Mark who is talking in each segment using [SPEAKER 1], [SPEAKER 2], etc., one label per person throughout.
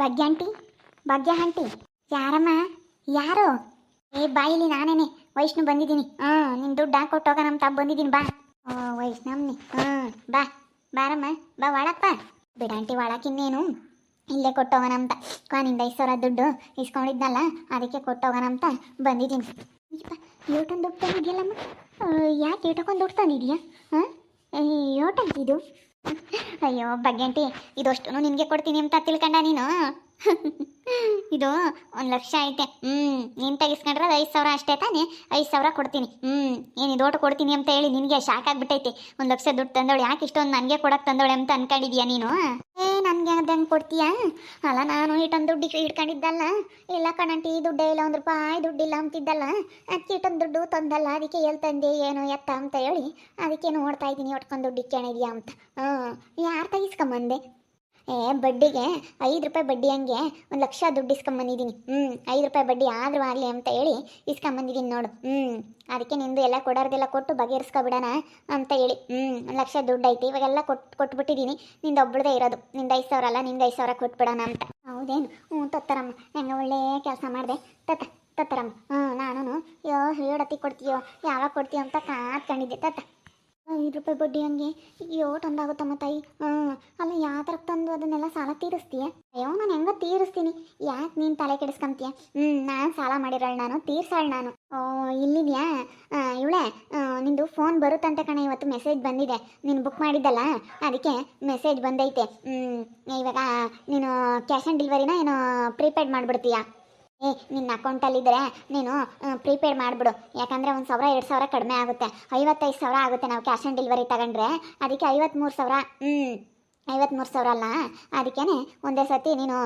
[SPEAKER 1] ಭಾಗ್ಯ aunty ಭಾಗ್ಯ aunty ಯಾರಮ್ಮ? ಯಾರು? ಏ ಬಾಯಿಲಿ ನಾನೇನೆ. ವೈಷ್ಣು ಬಂದಿದ್ದೀನಿ. ಹಾಂ ನಿನ್ನ ದುಡ್ಡು ಹಾಕೊಟ್ಟು ನಮ್ಮ ಅಂತ ಬಂದಿದ್ದೀನಿ, ಬಾ. ಓ, ವೈಷ್ಣವ್ನಿ. ಹಾಂ, ಬಾ. ಬಾರಮ್ಮ. ಬಾ ಒಳಪ್ಪ ಬಿಡ ಆಂಟಿ ಒಳಕಿನ್ನೇನು ಇಲ್ಲೇ ಕೊಟ್ಟೋಗೋಣ ಅಂತ ನಿಂದ ಐದು ಸಾವಿರ ದುಡ್ಡು ಇಸ್ಕೊಂಡಿದ್ನಲ್ಲ, ಅದಕ್ಕೆ ಕೊಟ್ಟೋಗೋಣ ಅಂತ ಬಂದಿದ್ದೀನಿ. ಯೋಟನ್ ದುಡ್ಡು ತಂದಿದೆಯಲ್ಲಮ್ಮ? ಯಾಕೆ ಇಟ್ಕೊಂಡು ದುಡ್ಡು ತಂದಿದೆಯಾ? ಹಾಂ? ಏಟಂತಿದು ಅಯ್ಯೋ ಬಗ್ಗೆಂಟಿ ಇದಷ್ಟು ನಿನಗೆ ಕೊಡ್ತೀನಿ ಅಂತ ತಿಳ್ಕೊಂಡ ನೀನು? ಇದು ಒಂದು ಲಕ್ಷ ಐತೆ. ಹ್ಞೂ ನೀನು ತೆಗಿಸ್ಕೊಂಡ್ರೆ ಅದು ಐದು ಸಾವಿರ ಅಷ್ಟೇ ತಾನೇ? ಐದು ಸಾವಿರ ಕೊಡ್ತೀನಿ. ಹ್ಞೂ ಏನು ಇದು ಓಟು ಕೊಡ್ತೀನಿ ಅಂತ ಹೇಳಿ ನಿನಗೆ ಶಾಕ್ ಆಗಿಬಿಟ್ಟೈತೆ. ಒಂದು ಲಕ್ಷ ದುಡ್ಡು ತಂದವಳು, ಯಾಕೆ ಇಷ್ಟೊಂದು ನನಗೆ ಕೊಡಕ್ಕೆ ತಂದವಳೆ ಅಂತ ಅನ್ಕೊಂಡಿದ್ಯಾ ನೀನು? ಏ, ನನಗೆ ಅದಂಗೆ ಕೊಡ್ತೀಯಾ? ಅಲ್ಲ, ನಾನು ಇಟ್ಟೊಂದು ದುಡ್ಡು ಇಟ್ಕೊಂಡಿದ್ದಲ್ಲ. ಇಲ್ಲ ಕಣಂಟಿ ದುಡ್ಡೇ ಇಲ್ಲ, ಒಂದು ರೂಪಾಯಿ ದುಡ್ಡಿಲ್ಲ ಅಂತಿದ್ದಲ್ಲ. ಅದಕ್ಕೆ ಇಟ್ಟೊಂದು ದುಡ್ಡು ತಂದಲ್ಲ, ಅದಕ್ಕೆ ಎಲ್ಲಿ ತಂದೆ, ಏನು, ಎತ್ತ ಅಂತ ಹೇಳಿ, ಅದಕ್ಕೆ ನೋಡ್ತಾ ಇದ್ದೀನಿ ಒಟ್ಕೊಂಡು ದುಡ್ಡು ಇಟ್ಕೊಂಡಿದ್ಯಾ ಅಂತ. ಹ್ಞೂ ಯಾರು ತೆಗಿಸ್ಕೊಂಬಂದೆ ಏ, ಬಡ್ಡಿಗೆ ಐದು ರೂಪಾಯಿ ಬಡ್ಡಿ ಹಂಗೆ ಒಂದು ಲಕ್ಷ ದುಡ್ಡು ಇಸ್ಕೊಂಬಂದಿದ್ದೀನಿ ಹ್ಞೂ ಐದು ರೂಪಾಯಿ ಬಡ್ಡಿ ಆದರೂ ಆಗಲಿ ಅಂತ ಹೇಳಿ ಇಸ್ಕೊಂಬಂದಿದ್ದೀನಿ ನೋಡು. ಹ್ಞೂ ಅದಕ್ಕೆ ನಿಂದು ಎಲ್ಲ ಕೊಡೋರ್ದೆಲ್ಲ ಕೊಟ್ಟು ಬಗೆಹರಿಸ್ಕೊಬಿಡೋಣ ಅಂತ ಹೇಳಿ. ಹ್ಞೂ ಒಂದು ಲಕ್ಷ ದುಡ್ಡು ಐತಿ, ಇವಾಗೆಲ್ಲ ಕೊಟ್ಟು ಕೊಟ್ಬಿಟ್ಟಿದ್ದೀನಿ ನಿಂದು ಒಬ್ಬಳದೇ ಇರೋದು. ನಿಂದು ಐದು ಸಾವಿರ ಅಲ್ಲ ನಿಂದು ಐದು ಸಾವಿರ ಕೊಟ್ಬಿಡೋಣ ಅಂತ. ಹೌದೇನು? ಹ್ಞೂ, ತತ್ತರಮ್ಮ. ಹೆಂಗೆ ಒಳ್ಳೆ ಕೆಲಸ ಮಾಡಿದೆ. ತತ್ತ, ತತ್ತರಮ್ಮ. ಹ್ಞೂ ನಾನು ಯೋ ಹೇಳತ್ತಿ ಕೊಡ್ತೀಯೋ, ಯಾವಾಗ ಕೊಡ್ತೀಯೋ ಅಂತ ಕಾತ್ಕೊಂಡಿದ್ದೆ ತತ್ತ. ಐದು ರೂಪಾಯಿ ಬಡ್ಡಿ ಹಂಗೆ. ಅಯ್ಯೋ ತಂದಾಗುತ್ತಮ್ಮ ತಾಯಿ ಹ್ಞೂ ಅಲ್ಲ, ಯಾವ ಥರ ತಂದು ಅದನ್ನೆಲ್ಲ ಸಾಲ ತೀರಿಸ್ತೀಯ? ಅಯ್ಯೋ, ನಾನು ಹೆಂಗೋ ತೀರಿಸ್ತೀನಿ. ಯಾಕೆ ನೀನು ತಲೆ ಕೆಡಿಸ್ಕೊಂತೀಯ? ಹ್ಞೂ ನಾನು ಸಾಲ ಮಾಡಿರೋಳು ನಾನು, ತೀರ್ಸಾಳು ನಾನು. ಓ, ಇಲ್ಲಿದೆಯಾ? ಇವಳೆ ನಿಂದು ಫೋನ್ ಬರುತ್ತಂತೆ ಕಣ, ಇವತ್ತು ಮೆಸೇಜ್ ಬಂದಿದೆ. ನೀನು ಬುಕ್ ಮಾಡಿದ್ದಲ್ಲ? ಅದಕ್ಕೆ ಮೆಸೇಜ್ ಬಂದೈತೆ. ಹ್ಞೂ ಇವಾಗ ನೀನು ಕ್ಯಾಶ್ ಆನ್ ಡೆಲಿವರಿನ ಏನು ಪ್ರೀಪೇಡ್ ಮಾಡಿಬಿಡ್ತೀಯಾ? ಏ ನಿನ್ನ ಅಕೌಂಟಲ್ಲಿದ್ದರೆ ನೀನು ಪ್ರೀಪೇಯ್ಡ್ ಮಾಡಿಬಿಡು. ಯಾಕಂದರೆ ಒಂದು ಸಾವಿರ, ಎರಡು ಸಾವಿರ ಕಡಿಮೆ ಆಗುತ್ತೆ. ಐವತ್ತೈದು ಸಾವಿರ ಆಗುತ್ತೆ ನಾವು ಕ್ಯಾಶ್ ಆನ್ ಡೆಲಿವರಿ ತಗೊಂಡ್ರೆ. ಅದಕ್ಕೆ ಐವತ್ತ್ಮೂರು ಸಾವಿರ ಹ್ಞೂ ಐವತ್ತ್ಮೂರು ಸಾವಿರ ಅಲ್ಲ? ಅದಕ್ಕೇ ಒಂದೇ ಸತಿ ನೀನು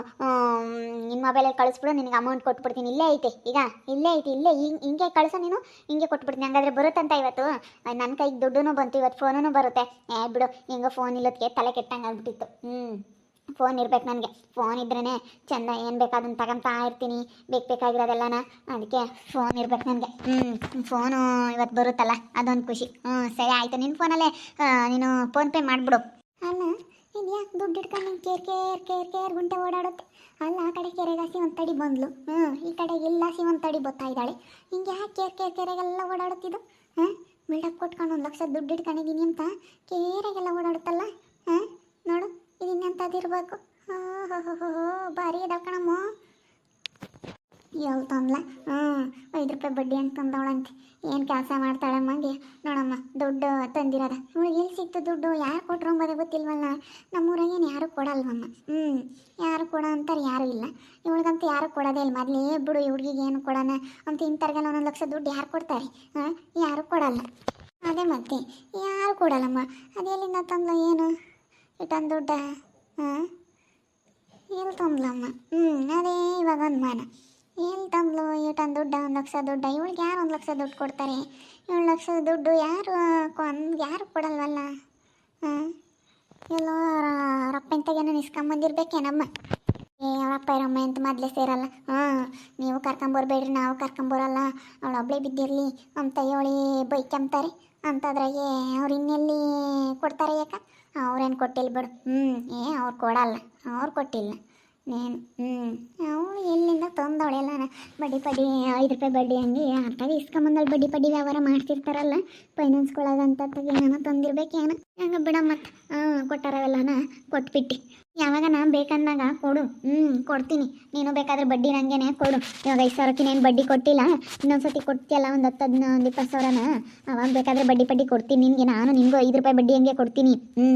[SPEAKER 1] ನಿನ್ನ ಮೊಬೈಲಲ್ಲಿ ಕಳಿಸ್ಬಿಡು, ನಿನಗೆ ಅಮೌಂಟ್ ಕೊಟ್ಬಿಡ್ತೀನಿ. ಇಲ್ಲೇ ಐತೆ. ಈಗ, ಇಲ್ಲೇ ಐತಿ, ಇಲ್ಲೇ, ಹಿಂಗೆ ಹಿಂಗೆ ಕಳಿಸೋ ನೀನು, ಹಿಂಗೆ ಕೊಟ್ಬಿಡ್ತೀನಿ. ಹಂಗಾದ್ರೆ ಬರುತ್ತಂತ ಇವತ್ತು? ನನ್ನ ಕೈಗೆ ದುಡ್ಡು ಬಂತು, ಇವತ್ತು ಫೋನೂ ಬರುತ್ತೆ. ಏ, ಬಿಡು, ಹಿಂಗೆ ಫೋನ್ ಇಲ್ಲದಕ್ಕೆ ತಲೆ ಕೆಟ್ಟಂಗೆ ಆಗ್ಬಿಟ್ಟಿತ್ತು. ಹ್ಞೂ ಫೋನ್ ಇರ್ಬೇಕು ನನಗೆ. ಫೋನ್ ಇದ್ರೇ ಚೆಂದ, ಏನು ಬೇಕಾದನ್ನು ತಗೊಂತಾ ಇರ್ತೀನಿ. ಬೇಕು ಬೇಕಾಗಿರೋದೆಲ್ಲನ ಅದಕ್ಕೆ ಫೋನ್ ಇರ್ಬೇಕು ನನಗೆ. ಹ್ಞೂ ಫೋನು ಇವತ್ತು ಬರುತ್ತಲ್ಲ, ಅದೊಂದು ಖುಷಿ. ಹ್ಞೂ ಸರಿ ಆಯಿತು ನಿನ್ನ ಫೋನಲ್ಲೇ ನೀನು ಫೋನ್ಪೇ ಮಾಡಿಬಿಡು. ಅಲ್ಲ ಇದು ಯಾಕೆ ದುಡ್ಡು ಇಟ್ಕೊಂಡು ಕೇರ್ ಕೇರ್ ಕೇರ್ ಕೇರ್ ಗುಂಟೆ ಓಡಾಡುತ್ತೆ ಅಲ್ಲ, ಆ ಕಡೆ ಕೆರೆಗಾಸಿ ಒಂದು ತಡಿ ಬಂದ್ಲು. ಹ್ಞೂ ಈ ಕಡೆ ಇಲ್ಲಾಸಿ ಒಂದು ತಡಿ ಬರ್ತಾ ಇದ್ದಾಳೆ. ಹಿಂಗೆ ಯಾಕೆ ಕೇರ್ ಕೇರ್, ಕೆರೆಗೆಲ್ಲ ಓಡಾಡುತ್ತಿದ್ದು ಹಾಂ? ಬಿಲ್ಡಪ್ ಕೊಟ್ಕೊಂಡು ಒಂದು ಲಕ್ಷ ದುಡ್ಡು ಇಟ್ಕೊಂಡಿದ್ದೀನಿ ಅಂತ ಕೇರೆಗೆಲ್ಲ ಓಡಾಡುತ್ತಲ್ಲ? ಹಾಂ? ನೋಡು. ಹೋ ಭಾರಿ ಇದಾವ ಕಣಮ್ಮ. ಎಲ್ಲಿ ತಂದ್ಲ? ಹ್ಞೂ ಐದು ರೂಪಾಯಿ ಬಡ್ಡಿ ಅಂತ ತಂದವಳಂತೆ. ಏನು ಕೆಲಸ ಮಾಡ್ತಾಳೆ ಹಂಗೆ ನೋಡಮ್ಮ, ದುಡ್ಡು ತಂದಿರೋದ. ಇವಳಿಗೆ ಎಲ್ಲಿ ಸಿಕ್ತು ದುಡ್ಡು? ಯಾರು ಕೊಟ್ರು ಅಂಬೋದೇ ಗೊತ್ತಿಲ್ವಲ್ಲ? ನಮ್ಮೂರಾಗ ಏನು ಯಾರು ಕೊಡಲ್ವಮ್ಮ? ಹ್ಞೂ ಯಾರು ಕೊಡೋ ಅಂತಾರೆ ಯಾರೂ ಇಲ್ಲ. ಇವಳಿಗಂತೂ ಯಾರು ಕೊಡೋದೇ ಇಲ್ಲ. ಮೊದಲೇ ಬಿಡು ಹುಡುಗಿಗೆ ಏನು ಕೊಡೋಣ ಅಂತ ಇಂಥರ್ಗೆಲ್ಲ ಒಂದೊಂದು ಲಕ್ಷ ದುಡ್ಡು ಯಾರು ಕೊಡ್ತಾರೆ? ಹಾಂ, ಯಾರು ಕೊಡಲ್ಲ. ಅದೇ ಮತ್ತೆ, ಯಾರು ಕೊಡಲ್ಲಮ್ಮ? ಅದೆಲ್ಲಿಂದ ತಂದ್ಲ ಏನು? ಇಟ್ಟೊಂದು ದುಡ್ಡ ಹಾಂ? ಎಲ್ಲಿ ತಂದ್ಲಮ್ಮ? ಹ್ಞೂ ಅದೇ ಇವಾಗ ಅನುಮಾನ ಎಲ್ಲಿ ತಂಬ್ಲು ಇಟ್ಟೊಂದು ದುಡ್ಡ, ಒಂದು ಲಕ್ಷ ದುಡ್ಡ. ಇವಳಿಗೆ ಯಾರು ಒಂದು ಲಕ್ಷ ದುಡ್ಡು ಕೊಡ್ತಾರೆ? ಏಳು ಲಕ್ಷ ದುಡ್ಡು ಯಾರು ಒಂದು ಯಾರು ಕೊಡಲ್ವಲ್ಲ? ಹಾಂ? ಎಲ್ಲೋ ರೊಪ್ಪಿನ ತೆಗೆನ ಇಸ್ಕೊಂಬಂದಿರ್ಬೇಕೇನಮ್ಮ ಏ ಅವರಪ್ಪ ಇರಮ್ಮ ಅಂತ ಮೊದಲೇ ಸೇರಲ್ಲ? ಹಾಂ, ನೀವು ಕರ್ಕೊಂಬರ್ಬೇಡ್ರಿ ನಾವು ಕರ್ಕೊಂಬರಲ್ಲ ಅವಳು ಒಬ್ಳೆ ಬಿದ್ದಿರಲಿ ಅಂತ ಹೇಳಿ ಬೈಕಂತಾರೆ ಅಂಥದ್ರಾಗೆ ಅವ್ರು ಇನ್ನೆಲ್ಲಿ ಕೊಡ್ತಾರೆ ಯಾಕ ಅವ್ರೇನು ಕೊಟ್ಟಿಲ್ಲ ಬಿಡು. ಹ್ಞೂ ಏ ಅವ್ರು ಕೊಡಲ್ಲ. ಅವ್ರು ಕೊಟ್ಟಿಲ್ಲ. ನೀನು ಹ್ಞೂ ಅವಳು ಎಲ್ಲ ಬಡ್ಡಿ ಪಡ್ಡಿ, ಐದು ರೂಪಾಯಿ ಬಡ್ಡಿ ಹಂಗೆ ಅರ್ಥಾಗ ಇಸ್ಕೊಂಬಂದಲ್ಲಿ ಬಡ್ಡಿ ಪಡ್ಡಿ ವ್ಯವಹಾರ ಮಾಡ್ತಿರ್ತಾರಲ್ಲ. ಫೈನಾನ್ಸ್ಗಳಾಗಂತ ಏನೋ ತಂದಿರ್ಬೇಕೇನು ಹಂಗೆ ಬಿಡ ಮತ್ತೆ ಹಾಂ, ಕೊಟ್ಟಾರವೆಲ್ಲನ ಕೊಟ್ಬಿಟ್ಟು. ಯಾವಾಗ ನಾನು ಬೇಕಂದಾಗ ಕೊಡು. ಹ್ಞೂ ಕೊಡ್ತೀನಿ. ನೀನು ಬೇಕಾದ್ರೆ ಬಡ್ಡಿ ನನಗೇನೆ ಕೊಡು. ಇವಾಗ ಐದು ಸಾವಿರಕ್ಕೆ ಬಡ್ಡಿ ಕೊಟ್ಟಿಲ್ಲ. ಇನ್ನೊಂದ್ಸತಿ ಕೊಡ್ತೀಯಲ್ಲ ಒಂದು ಹತ್ತು ಹದಿನ, ಒಂದು ಇಪ್ಪತ್ತು ಸಾವಿರನ. ಅವಾಗ ಬೇಕಾದ್ರೆ ಬಡ್ಡಿ ಪಡ್ಡಿ ಕೊಡ್ತೀನಿ ನಿನಗೆ. ನಾನು ನಿಮಗೂ ಐದು ರೂಪಾಯಿ ಬಡ್ಡಿ ಹಂಗೆ ಕೊಡ್ತೀನಿ. ಹ್ಞೂ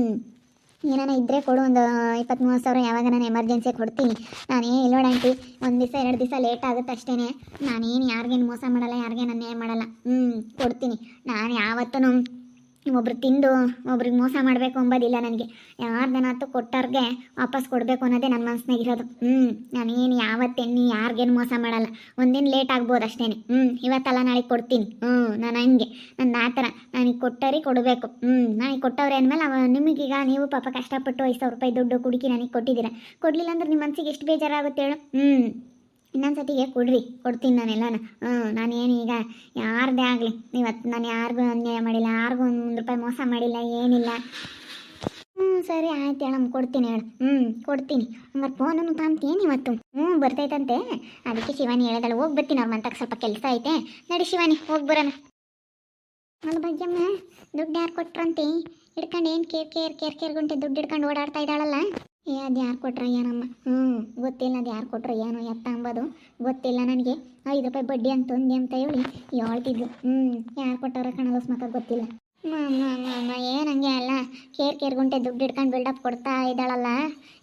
[SPEAKER 1] ಏನಾನ ಇದ್ದರೆ ಕೊಡು ಒಂದು ಇಪ್ಪತ್ತು ಮೂವತ್ತು ಸಾವಿರ ಯಾವಾಗ ನಾನು ಎಮರ್ಜೆನ್ಸಿಗೆ ಕೊಡ್ತೀನಿ. ನಾನೇ, ಇಲ್ಲೋಡ ಆಂಟಿ ಒಂದು ದಿವಸ, ಎರಡು ದಿವಸ ಲೇಟ್ ಆಗುತ್ತೆ ಅಷ್ಟೇ ನಾನೇನು ಯಾರಿಗೇನು ಮೋಸ ಮಾಡಲ್ಲ, ಯಾರಿಗೇನು ಅನ್ಯಾಯ ಮಾಡಲ್ಲ. ಹ್ಞೂ ಕೊಡ್ತೀನಿ. ನಾನು ಯಾವತ್ತೂ ಒಬ್ರು ತಿಂದು, ಒಬ್ರಿಗೆ ಮೋಸ ಮಾಡಬೇಕು ಅಂಬೋದಿಲ್ಲ ನನಗೆ. ಯಾರ್ದನಾತು ಕೊಟ್ಟವ್ರಿಗೆ ವಾಪಸ್ ಕೊಡಬೇಕು ಅನ್ನೋದೇ ನನ್ನ ಮನಸ್ಸಿನಾಗ ಇರೋದು ಹ್ಞೂ ನಾನೇನು ಯಾವತ್ತೆಣ್ಣಿ ಯಾರಿಗೇನು ಮೋಸ ಮಾಡಲ್ಲ. ಒಂದಿನ ಲೇಟ್ ಆಗ್ಬೋದು ಅಷ್ಟೇ ಹ್ಞೂ ಇವತ್ತಲ್ಲ ನಾಳೆ ಕೊಡ್ತೀನಿ. ಹ್ಞೂ ನಾನು ಹಂಗೆ. ನನ್ನ ಆ ಥರ. ನನಗೆ ಕೊಟ್ಟವ್ರಿಗೆ ಕೊಡಬೇಕು. ಹ್ಞೂ ನನಗೆ ಕೊಟ್ಟವ್ರೆ ಅಂದಮೇಲೆ ಅವ ನಿಮಗೀಗ ನೀವು ಪಾಪ ಕಷ್ಟಪಟ್ಟು ಐದು ಸಾವಿರ ರೂಪಾಯಿ ದುಡ್ಡು ಕುಡುಕಿ ನನಗೆ ಕೊಟ್ಟಿದ್ದೀರ. ಕೊಡಲಿಲ್ಲ ಅಂದ್ರೆ ನಿಮ್ಮ ಮನಸ್ಸಿಗೆ ಎಷ್ಟು ಬೇಜಾರಾಗುತ್ತೆ ಹೇಳು. ಹ್ಞೂ ಇನ್ನೊಂದು ಸತಿಗೆ ಕೊಡ್ರಿ, ಕೊಡ್ತೀನಿ ನಾನೆಲ್ಲನ. ಹ್ಞೂ ನಾನೇನು ಈಗ ಯಾರದೇ ಆಗಲಿ, ಇವತ್ತು ನಾನು ಯಾರಿಗೂ ಅನ್ಯಾಯ ಮಾಡಿಲ್ಲ, ಯಾರಿಗೂ ಒಂದು ರೂಪಾಯಿ ಮೋಸ ಮಾಡಿಲ್ಲ, ಏನಿಲ್ಲ. ಹ್ಞೂ ಸರಿ ಆಯ್ತು ಹೇಳಮ್ಮ, ಕೊಡ್ತೀನಿ ಹೇಳು. ಹ್ಞೂ ಕೊಡ್ತೀನಿ. ಹಂಗಾರೆ ಫೋನನ್ನು ತಾಂತೀನಿ ಇವತ್ತು. ಹ್ಞೂ ಬರ್ತೈತಂತೆ. ಅದಕ್ಕೆ ಶಿವಾನಿ ಹೇಳಿದಳು, ಹೋಗಿ ಬರ್ತೀನಿ ಅವ್ರ ಮಂತಕ್ಕೆ ಸ್ವಲ್ಪ ಕೆಲಸ ಐತೆ. ನಡಿ ಶಿವಾನಿ, ಹೋಗಿ ಬರೋಣ. ಅಲ್ಲ ಬಗ್ಗೆಮ್ಮ ದುಡ್ಡು ಯಾರು ಕೊಟ್ರಂತೆ? ಹಿಡ್ಕೊಂಡು ಏನು ಕೇರ್ ಕೇರ್ ಕೇರ್ ಕೇರ್ ಗುಂಟೆ ದುಡ್ಡು ಹಿಡ್ಕೊಂಡು ಓಡಾಡ್ತಾ ಇದ್ದಾಳಲ್ಲ? ಏ, ಅದು ಯಾರು ಕೊಟ್ರ ಏನಮ್ಮ? ಹ್ಞೂ ಗೊತ್ತಿಲ್ಲ ಅದು ಯಾರು ಕೊಟ್ರು ಏನು ಎತ್ತ ಅಂಬೋದು. ಗೊತ್ತಿಲ್ಲ ನನಗೆ. ಐದು ರೂಪಾಯಿ ಬಡ್ಡಿ ಅಂತ ಒಂದೇ ಅಂತ ಹೇಳಿ ಹೇಳ್ತಿದ್ಲು. ಹ್ಞೂ ಯಾರು ಕೊಟ್ಟವ್ರ ಕಣಲಸ್ ಮಕ್ಕ ಗೊತ್ತಿಲ್ಲ. ಏನು ಹಂಗೆ ಅಲ್ಲ. ಕೇರ್ ಕೇರ್ ಗುಂಟೆ ದುಡ್ಡು ಇಟ್ಕೊಂಡು ಬಿಲ್ಡಪ್ ಕೊಡ್ತಾ ಇದ್ದಾಳಲ್ಲ.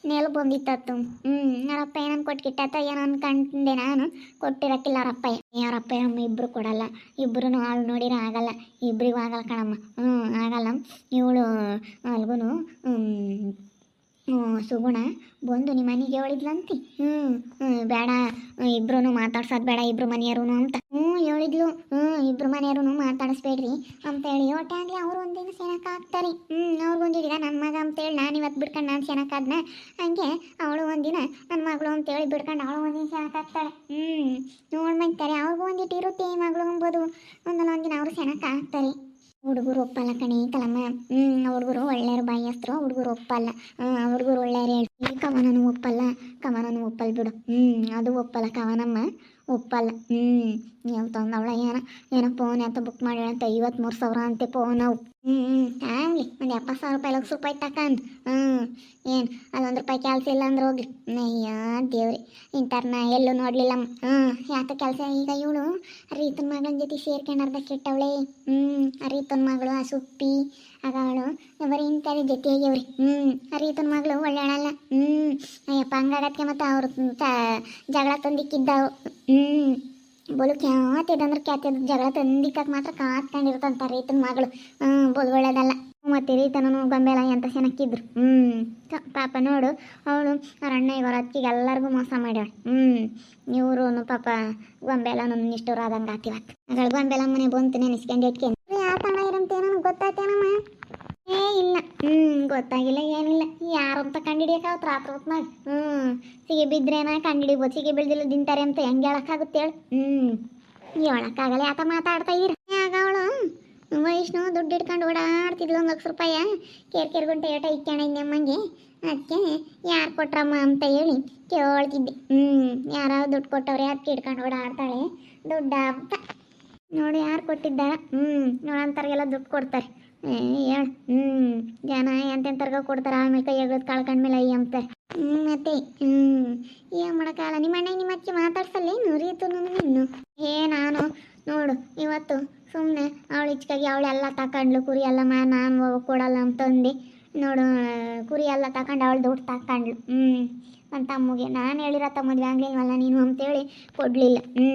[SPEAKER 1] ನೆಲ ಬಂದಿತ್ತತ್ತು. ಹ್ಞೂ ಅವರಪ್ಪ ಏನನ್ ಕೊಟ್ಟಿಟ್ಟ ಏನೋ ಅನ್ಕೊಂಡೆ ನಾನು. ಕೊಟ್ಟಿರಕ್ಕಿಲ್ಲ ಅವರಪ್ಪ ಯಾರಪ್ಪ ಅಮ್ಮ ಇಬ್ಬರು ಕೊಡಲ್ಲ. ಇಬ್ಬರು ಅವಳು ನೋಡಿರ ಆಗಲ್ಲ. ಇಬ್ಬರಿಗೂ ಆಗಲ್ಲ ಕಣಮ್ಮ. ಹ್ಞೂ ಆಗಲ್ಲ. ಇವಳು ಅಲ್ಗೂ ಹ್ಞೂ, ಸುಗುಣ. ಬಂದು ನಿಮ್ಮ ಮನೆಗೆ ಹೇಳಿದ್ಲಂತಿ. ಹ್ಞೂ ಹ್ಞೂ, ಬೇಡ ಇಬ್ರು ಮಾತಾಡ್ಸೋದು ಬೇಡ, ಇಬ್ರು ಮನೆಯವರು ಅಂತ. ಹ್ಞೂ, ಹೇಳಿದ್ಲು. ಹ್ಞೂ, ಇಬ್ರು ಮನೆಯವರು ಮಾತಾಡಿಸ್ಬೇಡ್ರಿ ಅಂತ ಹೇಳಿ ಒಟ್ಟೆ ಆಗಲಿ ಅವ್ರು ಒಂದಿನ ಸೇನಕ ಹಾಕ್ತಾರೆ ಹ್ಞೂ ಅವ್ರಿಗೊಂದಿಡಿದ ನನ್ನ ಮಗ ಅಂತೇಳಿ ನಾನು ಇವತ್ತು ಬಿಡ್ಕೊಂಡು ನಾನು ಸೆನಕಾದ್ನ ಹಂಗೆ ಅವಳು ಒಂದಿನ ನನ್ನ ಮಗಳು ಅಂತೇಳಿ ಬಿಡ್ಕೊಂಡು ಅವಳು ಒಂದಿನ ಸೇನಕ ಹಾಕ್ತಾಳೆ ಹ್ಞೂ ನೋಡ್ಮಂತಾರೆ ಅವ್ರಿಗೂ ಒಂದಿಟ್ಟು ಇರುತ್ತೆ ಈ ಮಗಳು ಅಂಬೋದು. ಒಂದಲ್ಲ ಒಂದಿನ ಅವರು ಸೆನಕ ಹಾಕ್ತಾರೆ ಹುಡುಗರು ಒಪ್ಪಲ್ಲ ಕಣಿ ಕಲಮ್ಮ ಹ್ಞೂ ಹುಡುಗರು ಒಳ್ಳೆಯರು ಬಾಯಿಸ್ತ್ರು ಹುಡುಗರು ಒಪ್ಪಲ್ಲ. ಹುಡುಗರು ಒಳ್ಳೆಯರು ಹೇಳಿ ಈ ಕವನನು ಒಪ್ಪಲ್ಲ, ಕವನನು ಒಪ್ಪಲ್ ಬಿಡು. ಹ್ಞೂ ಅದು ಒಪ್ಪಲ್ಲ ಕವನಮ್ಮ. ಒಪ್ಪಲ್ಲ ಹ್ಞೂ ಯಾವ ತಂದವಳ ಏನೋ ಏನೋ ಫೋನ್ ಅಂತ ಬುಕ್ ಮಾಡಿ ಅಂತ ಐವತ್ಮೂರು ಸಾವಿರ ಅಂತೆ ಫೋನ್ ಅವು. ಹ್ಞೂ ಒಂದು ಎಪ್ಪತ್ತು ಸಾವಿರ ರೂಪಾಯಿ ಲಕ್ಷ ರೂಪಾಯಿ ತಕಂದು. ಹ್ಞೂ ಏನು ಅದೊಂದು ರೂಪಾಯಿ ಕೆಲಸ ಇಲ್ಲ ಅಂದ್ರೆ ಹೋಗ್ಲಿ. ನಯ್ಯ ದೇವ್ರಿ ಇಂಥರ್ನ ಎಲ್ಲೂ ನೋಡಲಿಲ್ಲ ಹ್ಞೂ ಯಾಕೆ ಕೆಲಸ? ಈಗ ಇವಳು ರೀತನ ಮಗಳ ಜೊತೆ ಸೇರ್ಕೊಂಡಾರ್ದ ಕೆಟ್ಟವಳೆ. ಹ್ಞೂ ರೀತನ ಮಗಳು ಆ ಸುಪ್ಪಿ ಆಗ ಅವಳು ಬರೀ ಇಂಥವ್ರ ಜೊತೆ ಆಗ್ಯವ್ರಿ. ಹ್ಞೂ ರೀತನ ಮಗಳು ಒಳ್ಳೆಯಳಲ್ಲ ಹ್ಞೂ ಅಯ್ಯಪ್ಪ ಹಂಗಾಗತ್ತೆ ಮತ್ತು ಅವ್ರು ಜಗಳ ತಂದಿಕ್ಕಿದ್ದಾವು. ಹ್ಞೂ ಬೋಲು ಕ್ಯಾತಿದಂದ್ರೆ ಕ್ಯಾತಿದ ಜಗಳ ತಂದಿಕ್ಕಕ್ಕೆ ಮಾತ್ರ ಕಾತ್ಕೊಂಡಿರ್ತಂತ ರೀತನ ಮಗಳು. ಹ್ಞೂ ಬೋಲು ಒಳ್ಳೇದಲ್ಲ. ಮತ್ತೆ ರೀತನೂ ಗೊಂಬೆಲ ಅಂತ ಚೆನ್ನಾಗಿದ್ರು ಹ್ಞೂ ಪಾಪ ನೋಡು, ಅವಳು ಅವ್ರ ಅಣ್ಣ ಇವರ ಅತ್ತಿಗೆ ಎಲ್ಲರಿಗೂ ಮೋಸ ಮಾಡ್ಯಾಳ. ಹ್ಞೂ ಇವರು ಪಾಪ ಗೊಂಬೆಲನು ನಿಷ್ಠೂರ ಆದಂಗೆ ಆತಿವತ್ತು ಗೊಂಬೆಲ ಮನೆ ಬಂತು ನೆನೆಸ್ಕೊಂಡು ಇಟ್ಕೊಂಡು ಯಾವ ತಣ ಇರಂತೆ ನನಗೆ ಗೊತ್ತಾಯ್ತೇನಮ್ಮ ಇಲ್ಲ ಹ್ಞೂ ಗೊತ್ತಾಗಿಲ್ಲ, ಏನಿಲ್ಲ. ಯಾರು ಅಂತ ಕಂಡಿಡಿಯಕ್ಕಾಗತ್ತೆ ರಾತ್ರಿ ಹೊತ್ನಾಗ ಹ್ಞೂ ಸಿಗಿ ಬಿದ್ರೇನ ಕಂಡಿಡಿಬೋದು ಸಿಗಿ ಬೀಳ್ದಿಲ್ಲ ತಿಂತಾರೆ ಅಂತ ಹೆಂಗೆ ಹೇಳೋಕ್ಕಾಗುತ್ತೆ ಹೇಳು? ಹ್ಞೂ ಹೇಳೋಕ್ಕಾಗಲ್ಲ ಯಾತ ಮಾತಾಡ್ತಾ ಇರ ಆಗವಳು ವೈಷ್ಣು ದುಡ್ಡು ಇಟ್ಕೊಂಡು ಓಡಾಡ್ತಿದ್ಲು ಒಂದು ಲಕ್ಷ ರೂಪಾಯ. ಕೇರ್ ಗುಂಟೆ ಏಟ ಇಕ್ಕೊಂಡ ನಮ್ಮಂಗೆ ಅದಕ್ಕೆ ಯಾರು ಕೊಟ್ರಮ್ಮ ಅಂತ ಹೇಳಿ ಕೇಳ್ತಿದ್ದೆ. ಹ್ಞೂ ಯಾರೋ ದುಡ್ಡು ಕೊಟ್ಟವ್ರೆ ಅದಕ್ಕೆ ಇಟ್ಕೊಂಡು ಓಡಾಡ್ತಾಳೆ. ದುಡ್ಡ ಅಂತ ನೋಡಿ ಯಾರು ಕೊಟ್ಟಿದ್ದ ಹ್ಞೂ ನೋಡಂತಾರಿಗೆಲ್ಲ ದುಡ್ಡು ಕೊಡ್ತಾರೆ. ಹೇಳು ಹ್ಞೂ ಜನ ಎಂತೆಂತರ್ಗ ಕೊಡ್ತಾರೆ? ಆಮೇಲೆ ಕೈ ಎಗ್ಳದ್ ಕಳ್ಕೊಂಡ್ಮೇಲೆ ಅಯ್ಯ ಅಂತ. ಹ್ಞೂ ಮತ್ತೆ ಹ್ಞೂ ಏನು ಮಾಡೋಕ್ಕಾಗಲ್ಲ? ನಿಮ್ಮ ಅಣ್ಣ ನಿಮ್ಮ ಅಚ್ಚಿ ಮಾತಾಡ್ಸಲ್ಲೇನು ರೀತು ಏ, ನಾನು. ನೋಡು, ಇವತ್ತು ಸುಮ್ಮನೆ ಅವಳು ಇಚ್ಕಾಗಿ ಅವಳೆಲ್ಲ ತಗೊಂಡ್ಲು ಕುರಿ ಎಲ್ಲ ಮಾ, ನಾನು ಕೊಡಲ್ಲ ಅಂತಂದು ನೋಡು, ಕುರಿ ಎಲ್ಲ ತಗೊಂಡು ಅವಳು ದುಡ್ಡು ತಗೊಂಡ್ಲು ಹ್ಞೂ ನನ್ನ ತಮ್ಮಗೆ ನಾನು ತಮ್ಮ ಮದ್ವೆ ಆಗ್ಲಿಲ್ವಲ್ಲ ನೀನು ಅಂತೇಳಿ ಕೊಡಲಿಲ್ಲ. ಹ್ಞೂ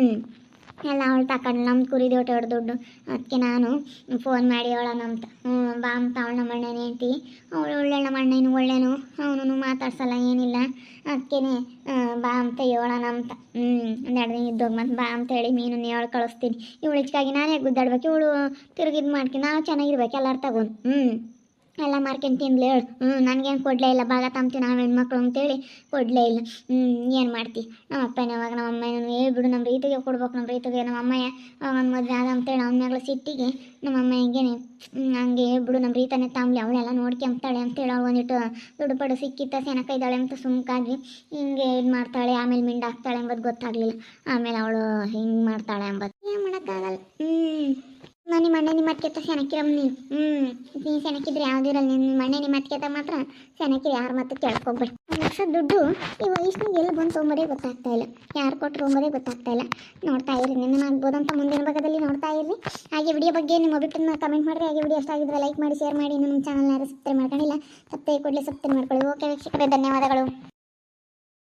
[SPEAKER 1] ಎಲ್ಲ ಅವಳು ತಕೊಂಡು ನಮ್ಮ ಕುರಿದು ಒಟ್ಟು ದೊಡ್ಡ ದುಡ್ಡು. ಅದಕ್ಕೆ ನಾನು ಫೋನ್ ಮಾಡಿ ಹೇಳೋಣ ಅಂತ. ಹ್ಞೂ ಬಾ ಅಂತ ಅವಳು ನಮ್ಮ ಅಣ್ಣನ ಹೆಂಡ್ತಿ ಅವಳು ಒಳ್ಳೆ ನಮ್ಮ ಅಣ್ಣನು ಒಳ್ಳೆನು. ಅವನು ಮಾತಾಡ್ಸಲ್ಲ, ಏನಿಲ್ಲ. ಅದಕ್ಕೆ ಬಾ ಅಂತ ಹೇಳೋಣ ಅಂತ. ಹ್ಞೂ ಎರಡು ದಿನ ಮತ್ತೆ ಬಾ ಅಂತ ಹೇಳಿ ಮೀನು ಹೇಳಿ ಕಳಿಸ್ತೀನಿ. ಇವಳು ಹೆಚ್ಚಾಗಿ ನಾನೇ ಗುದ್ದಾಡ್ಬೇಕು? ಇವಳು ತಿರುಗಿದ್ ಮಾಡ್ತೀನಿ. ನಾವು ಚೆನ್ನಾಗಿರ್ಬೇಕು, ಎಲ್ಲರೂ ತಗೊಂಡು. ಹ್ಞೂ ಎಲ್ಲ ಮಾರ್ಕೆಟ್ ತಿನ್ಲಿ ಹೇಳು. ಹ್ಞೂ ನನಗೇನು ಕೊಡಲೇ ಇಲ್ಲ. ಭಾಗ ತಮ್ತೀವಿ ನಾವು ಹೆಣ್ಮಕ್ಳು ಅಂತೇಳಿ ಕೊಡಲೇ ಇಲ್ಲ. ಹ್ಞೂ ಏನು ಮಾಡ್ತಿ? ನಮ್ಮ ಅಪ್ಪನ ಅವಾಗ ನಮ್ಮ ಅಮ್ಮ ನಾನು ಬಿಡು ನಮ್ಮ ರೀತಿಗೆ ಕೊಡ್ಬೇಕು ನಮ್ಮ ರೀತಿಗೆ. ನಮ್ಮ ಅಮ್ಮಯ್ಯ ಒಂದು ಮದುವೆ ಆದ ಅಂತೇಳಿ ಅವನ ಮಗಳ ಸಿಟ್ಟಿಗೆ ನಮ್ಮ ಅಮ್ಮ ಹಿಂಗೇನೆ ಹಂಗೆ ಬಿಡು ನಮ್ಮ ರೀತನೇ ತಾಂಬ್ಲಿ ಅವಳೆಲ್ಲ ನೋಡ್ಕೊಂಬ್ತಾಳೆ ಅಂತೇಳಿ ಅವಳು ಒಂದಿಟ್ಟು ದುಡ್ಡು ಪಡು ಸಿಕ್ಕಿತ್ತ ಸೆನಕ ಇದ್ದಾಳೆ ಅಂತ ಸುಮ್ಕಾದ್ವಿ ಹಿಂಗೆ ಇದು ಮಾಡ್ತಾಳೆ, ಆಮೇಲೆ ಮಿಂಡಾಕ್ತಾಳೆ ಎಂಬುದು ಗೊತ್ತಾಗಲಿಲ್ಲ. ಆಮೇಲೆ ಅವಳು ಹಿಂಗೆ ಮಾಡ್ತಾಳೆ ಎಂಬುದು ಏನು ಮಾಡೋಕ್ಕಾಗಲ್ಲ. ಹ್ಞೂ ನಾನು ನಿಮ್ಮ ಅಣ್ಣ ನಿಮ್ಮ ಅತ್ಕೆತ ಸೆನಕಿರಮ್ ನೀನು ಹ್ಞೂ ನೀನು ಸೆನಕಿದ್ರೆ ಯಾವ್ದಿರಲ್ಲ ನೀನು ನಿಮ್ಮ ಅಣ್ಣ ನಿಮ್ಮ ಅತ್ಕೆತ ಮಾತ್ರ ಸೆನಕಿರಿ ಯಾರ ಮತ್ತೆ ಕೇಳ್ಕೊಬೇಡಿ ಲಕ್ಷ ದುಡ್ಡು ಈ ವಯಸ್ಸಿನಾಗ ಎಲ್ಲಿ ಬಂದು ಅಂಬೋದೇ ಗೊತ್ತಾಗ್ತಾ ಇಲ್ಲ. ಯಾರು ಕೊಟ್ಟರು ಅಂಬೋದೇ ಗೊತ್ತಾಗ್ತಾ ಇಲ್ಲ. ನೋಡ್ತಾ ಇರಿ ನಿನ್ನ ಆಗ್ಬೋದಂತ ಮುಂದಿನ ಭಾಗದಲ್ಲಿ ನೋಡ್ತಾ ಇರಿ ಹಾಗೆ ವಿಡಿಯೋ ಬಗ್ಗೆ ನಿಮ್ಮ ಅಭಿಪ್ರಾಯನ ಕಮೆಂಟ್ ಮಾಡಿರಿ. ಹಾಗೆ ವಿಡಿಯೋ ಇಷ್ಟ ಆಗಿದ್ರೆ ಲೈಕ್ ಮಾಡಿ ಶೇರ್ ಮಾಡಿ. ನಮ್ಮ ಚಾನಲ್ ಯಾರು ಸಬ್ಸ್ಕ್ರೈಬ್ ಮಾಡ್ಕೊಂಡಿಲ್ಲ, ಸಬ್ಸ್ಕ್ರೈಬ್ ಕೊಡಲಿ ಸಬ್ಸ್ಕ್ರೈಬ್ ಮಾಡ್ಕೊಳ್ಳಿ. ಓಕೆ ವೀಕ್ಷಕರೇ, ಧನ್ಯವಾದಗಳು.